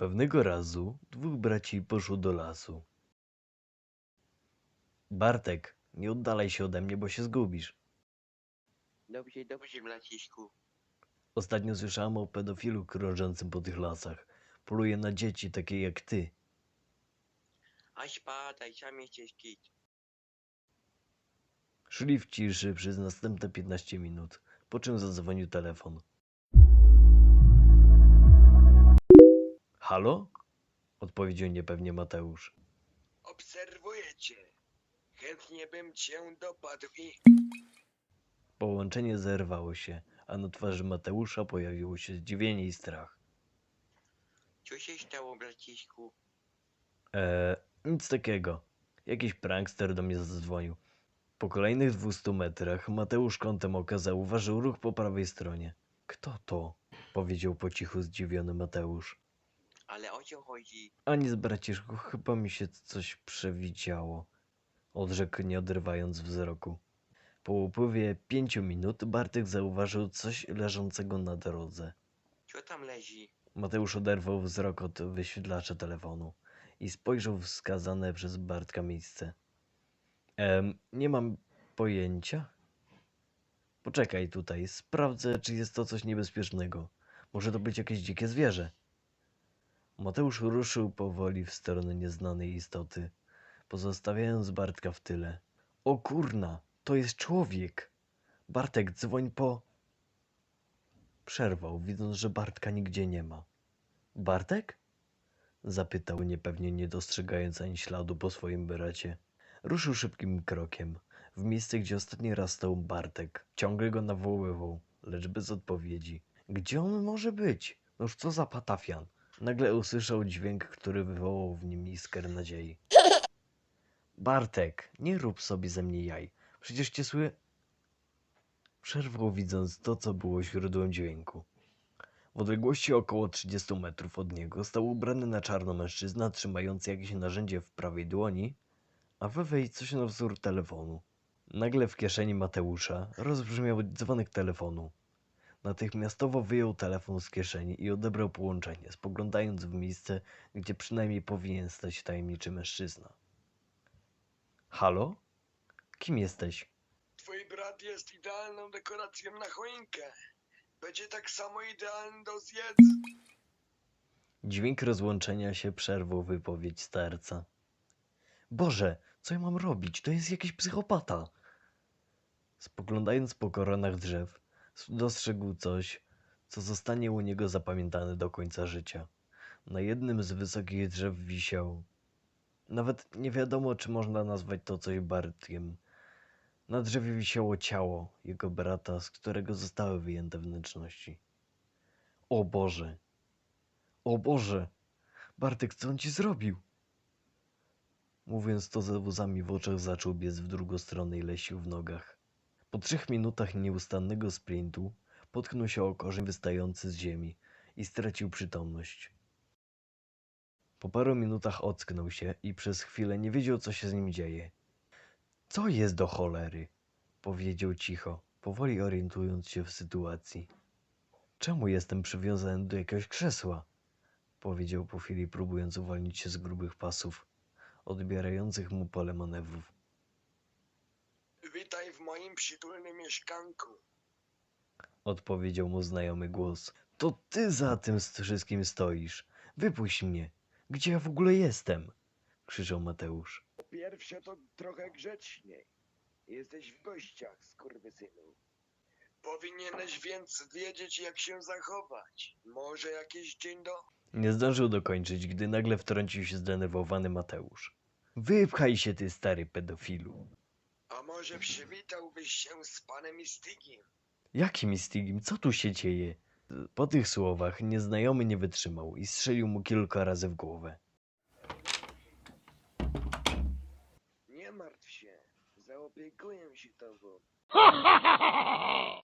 Pewnego razu dwóch braci poszło do lasu. Bartek, nie oddalaj się ode mnie, bo się zgubisz. Dobrze, dobrze, braciszku. Ostatnio słyszałem o pedofilu krążącym po tych lasach. Poluje na dzieci takie jak ty. A spadaj, sam jesteś kit. Szli w ciszy przez następne 15 minut, po czym zadzwonił telefon. Halo? Odpowiedział niepewnie Mateusz. Obserwuję cię. Chętnie bym cię dopadł i... Połączenie zerwało się, a na twarzy Mateusza pojawiło się zdziwienie i strach. Co się stało, braciszku? Eee, nic takiego. Jakiś prankster do mnie zadzwonił. Po kolejnych 200 metrach Mateusz kątem oka zauważył ruch po prawej stronie. Kto to? Powiedział po cichu zdziwiony Mateusz. Ale o co chodzi? A nic, braciszku, chyba mi się coś przewidziało. Odrzekł, nie oderwając wzroku. Po upływie pięciu minut Bartek zauważył coś leżącego na drodze. Co tam leży? Mateusz oderwał wzrok od wyświetlacza telefonu i spojrzał w wskazane przez Bartka miejsce. Em, nie mam pojęcia. Poczekaj tutaj, sprawdzę, czy jest to coś niebezpiecznego. Może to być jakieś dzikie zwierzę. Mateusz ruszył powoli w stronę nieznanej istoty, pozostawiając Bartka w tyle. O kurna, to jest człowiek! Bartek, dzwoń po... Przerwał, widząc, że Bartka nigdzie nie ma. Bartek? Zapytał niepewnie, nie dostrzegając ani śladu po swoim bracie. Ruszył szybkim krokiem w miejsce, gdzie ostatni raz stał Bartek. Ciągle go nawoływał, lecz bez odpowiedzi. Gdzie on może być? Noż co za patafian? Nagle usłyszał dźwięk, który wywołał w nim iskry nadziei. Bartek, nie rób sobie ze mnie jaj. Przecież cię sły... Przerwał widząc to, co było źródłem dźwięku. W odległości około 30 metrów od niego stał ubrany na czarno mężczyzna, trzymający jakieś narzędzie w prawej dłoni, a we wej coś na wzór telefonu. Nagle w kieszeni Mateusza rozbrzmiał dzwonek telefonu. Natychmiastowo wyjął telefon z kieszeni i odebrał połączenie, spoglądając w miejsce, gdzie przynajmniej powinien stać tajemniczy mężczyzna. Halo? Kim jesteś? Twój brat jest idealną dekoracją na choinkę. Będzie tak samo idealny do zjedz. Dźwięk rozłączenia się przerwał wypowiedź starca. Boże, co ja mam robić? To jest jakiś psychopata. Spoglądając po koronach drzew, dostrzegł coś, co zostanie u niego zapamiętane do końca życia. Na jednym z wysokich drzew wisiał. Nawet nie wiadomo, czy można nazwać to coś Bartkiem. Na drzewie wisiało ciało jego brata, z którego zostały wyjęte wnętrzności. O Boże! O Boże! Bartek, co on ci zrobił? Mówiąc to ze łzami w oczach zaczął biec w drugą stronę i lesił w nogach. Po trzech minutach nieustannego sprintu potknął się o korzeń wystający z ziemi i stracił przytomność. Po paru minutach ocknął się i przez chwilę nie wiedział, co się z nim dzieje. Co jest do cholery? Powiedział cicho, powoli orientując się w sytuacji. Czemu jestem przywiązany do jakiegoś krzesła? Powiedział po chwili, próbując uwolnić się z grubych pasów, odbierających mu pole manewrów. Moim przytulnym mieszkanku. Odpowiedział mu znajomy głos. To ty za tym wszystkim stoisz. Wypuść mnie. Gdzie ja w ogóle jestem? Krzyczał Mateusz. Po pierwsze to trochę grzeczniej. Jesteś w gościach, skurwysynu. Powinieneś więc wiedzieć, jak się zachować. Może jakiś dzień do... Nie zdążył dokończyć, gdy nagle wtrącił się zdenerwowany Mateusz. Wypchaj się, ty stary pedofilu. Może przywitałbyś się z panem Istygiem? Jakim Stigim? Co tu się dzieje? Po tych słowach nieznajomy nie wytrzymał i strzelił mu kilka razy w głowę. Nie martw się. Zaopiekuję się tobą.